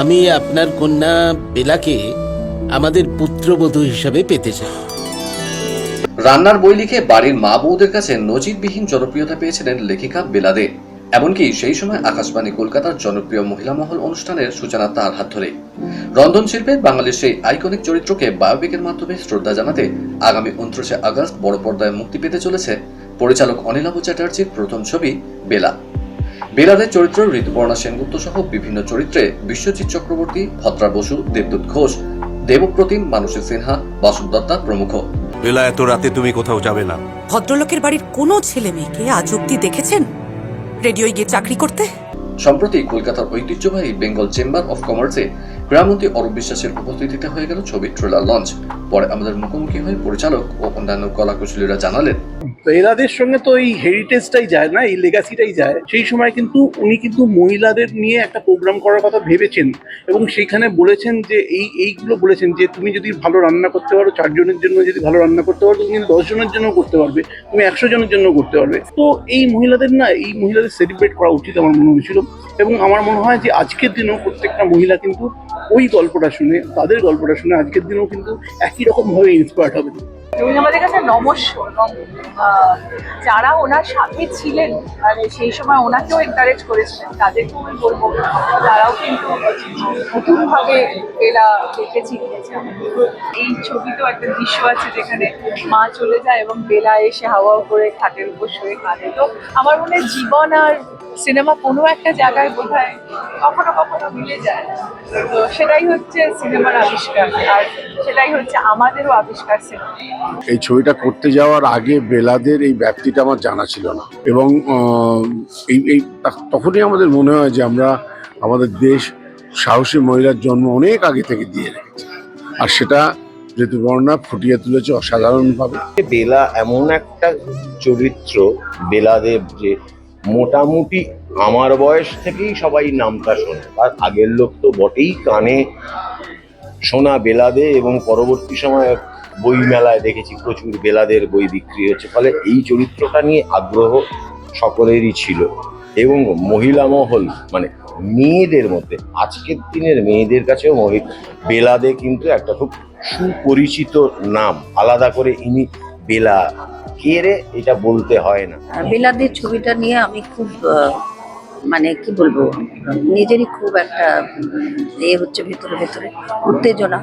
আমি আপনার কন্যা বেলাকে আমাদের পুত্রবধূ হিসাবে পেতে চাই। রান্নার বই লিখে বাড়ির মা বউদের কাছে নজিরবিহীন জনপ্রিয়তা পেয়েছিলেন লেখিকা বেলাদে। এমনকি সেই সময় আকাশবাণী কলকাতার জনপ্রিয় মহিলা মহল অনুষ্ঠানের সূচনা তার হাত ধরে। রন্ধন শিল্পে বাঙালির সেই আইকনিক চরিত্রকে বায়োপিকের মাধ্যমে শ্রদ্ধা জানাতে আগামী উনত্রিশে আগস্ট বড় পর্দায় মুক্তি পেতে চলেছে পরিচালক অনিলাভ চ্যাটার্জির প্রথম ছবি, বেলা। বেলাদের চরিত্র ঋতুপর্ণা সেনগুপ্ত সহ বিভিন্ন চরিত্রে বিশ্বজিৎ চক্রবর্তী ভদ্রা বসু দেবদূত ঘোষ দেবপ্রতিম মানসী সিনহা বাসুদ দত্তা প্রমুখ। বেলা এত রাতে তুমি কোথাও যাবে না। ভদ্রলোকের বাড়ির কোনো ছেলে মেয়েকে আজ অব্দি দেখেছেন? রেডিওয় গিয়ে চাকরি করতে? সম্প্রতি কলকাতার ঐতিহ্যবাহী বেঙ্গল চেম্বার অফ কমার্সে ক্রীড়ামন্ত্রী অরূপ বিশ্বাসের উপস্থিতিতে হয়ে গেল ছবির ট্রেলার লঞ্চ পরে আমাদের মুখোমুখি হয়ে পরিচালক ও অন্যান্য কলাকুশলীরা জানালেন। তো এনাদের সঙ্গে তো এই হেরিটেজটাই যায় না, এই লেগাসিটাই যায়। সেই সময় কিন্তু উনি কিন্তু মহিলাদের নিয়ে একটা প্রোগ্রাম করার কথা ভেবেছেন এবং সেখানে বলেছেন যে এই, এইগুলো বলেছেন যে তুমি যদি ভালো রান্না করতে পারো, চারজনের জন্য যদি ভালো রান্না করতে পারো, তুমি কিন্তু দশ জনের জন্য করতে পারবে, তুমি একশো জনের জন্য করতে পারবে। তো এই মহিলাদের না, এই মহিলাদের সেলিব্রেট করা উচিত আমার মনে হয়েছিল এবং আমার মনে হয় যে আজকের দিনেও প্রত্যেকটা মহিলা কিন্তু ওই গল্পটা শুনে, তাদের গল্পটা শুনে আজকের দিনেও কিন্তু একই রকমভাবে ইন্সপায়ার্ড হবে আমাদের কাছে নমস্য এবং যারা ওনার সাথে ছিলেন মানে সেই সময় ওনাকেও এনকারেজ করেছিলেন, তাদেরকেও আমি বলব, তারাও কিন্তু নতুনভাবে এরা দেখে চিনিয়েছে আমাদের। এই ছবিতেও একটা দৃশ্য আছে যেখানে মা চলে যায় এবং বেলা এসে হাওয়া করে খাটের উপর শুয়ে কাঁদে তো আমার মনে জীবন আর সিনেমা কোনো একটা জায়গায় বোধ হয় কখনো কখনো মিলে যায়। তো সেটাই হচ্ছে সিনেমার আবিষ্কার আর সেটাই হচ্ছে আমাদেরও আবিষ্কার সিনেমা। এই ছবিটা করতে যাওয়ার আগে বেলাদের এই ব্যাপ্তিটা আমার জানা ছিল না। এবং এই এই তখনই আমাদের মনে হয় যে আমরা আমাদের দেশ সাহসী মহিলার জন্ম অনেক আগে থেকে দিয়ে রেখেছে। আর সেটা ঋতুবর্ণা ফুটিয়ে তুলেছে অসাধারণভাবে। বেলা এমন একটা চরিত্র বেলাদেব যে মোটামুটি আমার বয়স থেকেই সবাই নামটা শোনে। আর আগের লোক তো বটেই কানে শোনা বেলাদে এবং পরবর্তী সময়ে বই মেলায় দেখেছি প্রচুর বেলাদের বই বিক্রি হচ্ছে। ফলে এই চরিত্রটা নিয়ে আগ্রহ সকলেরই ছিল। এবং মহিলা মহল মানে মেয়েদের মধ্যে, আজকের দিনের মেয়েদের কাছেও বেলাদে কিন্তু একটা খুব সুপরিচিত নাম। আলাদা করে ইনি বেলা কে এটা বলতে হয় না। বিলাদের ছবিটা নিয়ে আমি খুব মানে কি বলব, নিজেরই খুব একটা এ হচ্ছে ভেতরে ভেতরে উত্তেজনা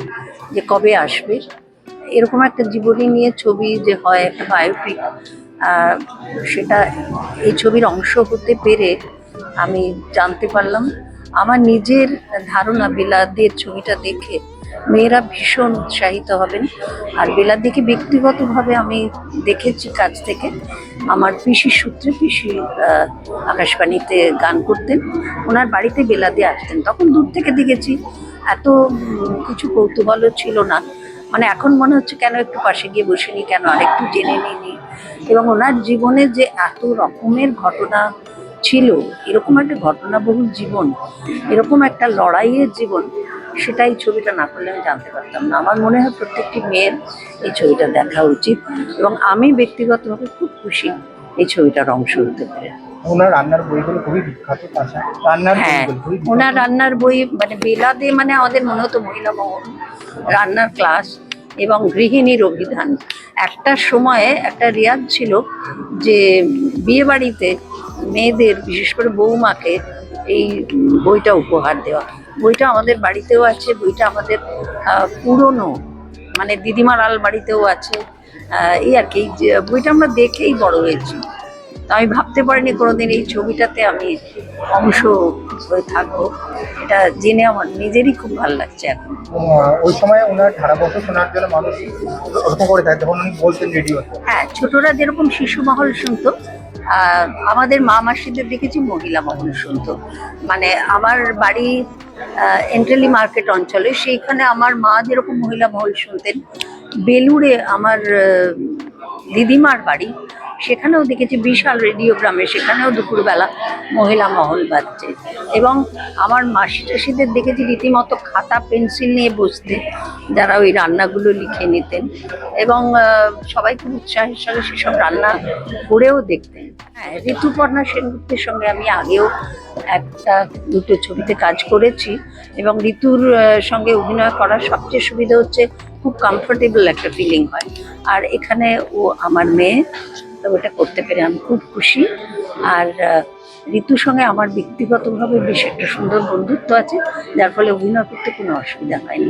যে কবে আসবে। এরকম একটা জীবনী নিয়ে ছবি যে হয়, একটা বায়োপিক সেটা এই ছবির অংশ হতে পেরে আমি জানতে পারলাম। আমার নিজের ধারণা বিলাদের ছবিটা দেখে মেয়েরা ভীষণ উৎসাহিত হবেন। আর বেলাদিকে ব্যক্তিগতভাবে আমি দেখেছি কাজ থেকে। আমার পিসির সূত্রে পিসি আকাশবাণীতে গান করতেন। ওনার বাড়িতে বেলাদি আসতেন। তখন দূর থেকে দেখেছি এত কিছু কৌতূহলও ছিল না। মানে এখন মনে হচ্ছে কেন একটু পাশে গিয়ে বসিনি কেন আরেকটু জেনে নিনি এবং ওনার জীবনে যে এত রকমের ঘটনা ছিল এরকম একটা ঘটনাবহুল জীবন এরকম একটা লড়াইয়ের জীবন সেটাই ছবিটা না করলে আমি জানতে পারতাম না। আমার মনে হয় প্রত্যেকটি মেয়ের এই ছবিটা দেখা উচিত এবং আমি ব্যক্তিগতভাবে খুব খুশি এই ছবিটার অংশ হতে পেরে। ওনার রান্নার বইগুলো খুবই বিখ্যাত রান্নার হ্যাঁ। ওনার রান্নার বই মানে বেলাদে মানে আমাদের মনে হতো মহিলা মহল রান্নার ক্লাস এবং গৃহিণীর অভিধান। একটা সময়ে একটা রেয়াজ ছিল যে বিয়ে বাড়িতে মেয়েদের বিশেষ করে বৌমাকে এই বইটা উপহার দেওয়া। বইটা আমাদের বাড়িতেও আছে বইটা আমাদের পুরনো মানে দিদিমার আল বাড়িতেও আছে এই আর কি বইটা আমরা দেখেই বড় হয়েছি। তো আমি ভাবতে পারিনি কোনোদিন এই ছবিটাতে আমি অংশ হয়ে থাকব। এটা জেনে আমার নিজেরই খুব ভালো লাগছে এখন। ওই সময় ওনার ধারাবর্ষ শোনার জন্য মানুষ করে থাকে তখন উনি বলতেন রেডিওতে। হ্যাঁ ছোটরা যেরকম শিশু মহল শুনতো আমাদের মা মাসিদের দেখেছি মহিলা মহন শুনতো। মানে আমার বাড়ি এন্ট্রেলি মার্কেট অঞ্চলে, সেইখানে আমার মা যেরকম মহিলা মহল শুনতেন, বেলুড়ে আমার দিদিমার বাড়ি সেখানেও দেখেছি বিশাল রেডিওগ্রামে সেখানেও দুপুরবেলা মহিলা মহল বাজছে। এবং আমার মাসি টাসিদের দেখেছি রীতিমতো খাতা, পেন্সিল নিয়ে বসতে, যারা ওই রান্নাগুলো লিখে নিতেন। এবং সবাই খুব উৎসাহের সঙ্গে সেসব রান্না করেও দেখতেন। হ্যাঁ ঋতুপর্ণা সেনগুপ্তের সঙ্গে আমি আগেও একটা, দুটো ছবিতে কাজ করেছি। এবং ঋতুর সঙ্গে অভিনয় করার সবচেয়ে সুবিধা হচ্ছে খুব কমফোর্টেবল একটা ফিলিং হয়। আর এখানে ও আমার মেয়ে তো ওটা করতে পেরে আমি খুব খুশি। আর ঋতুর সঙ্গে আমার ব্যক্তিগতভাবে বেশ একটা সুন্দর বন্ধুত্ব আছে, যার ফলে অভিনয় করতে কোনো অসুবিধা হয়নি।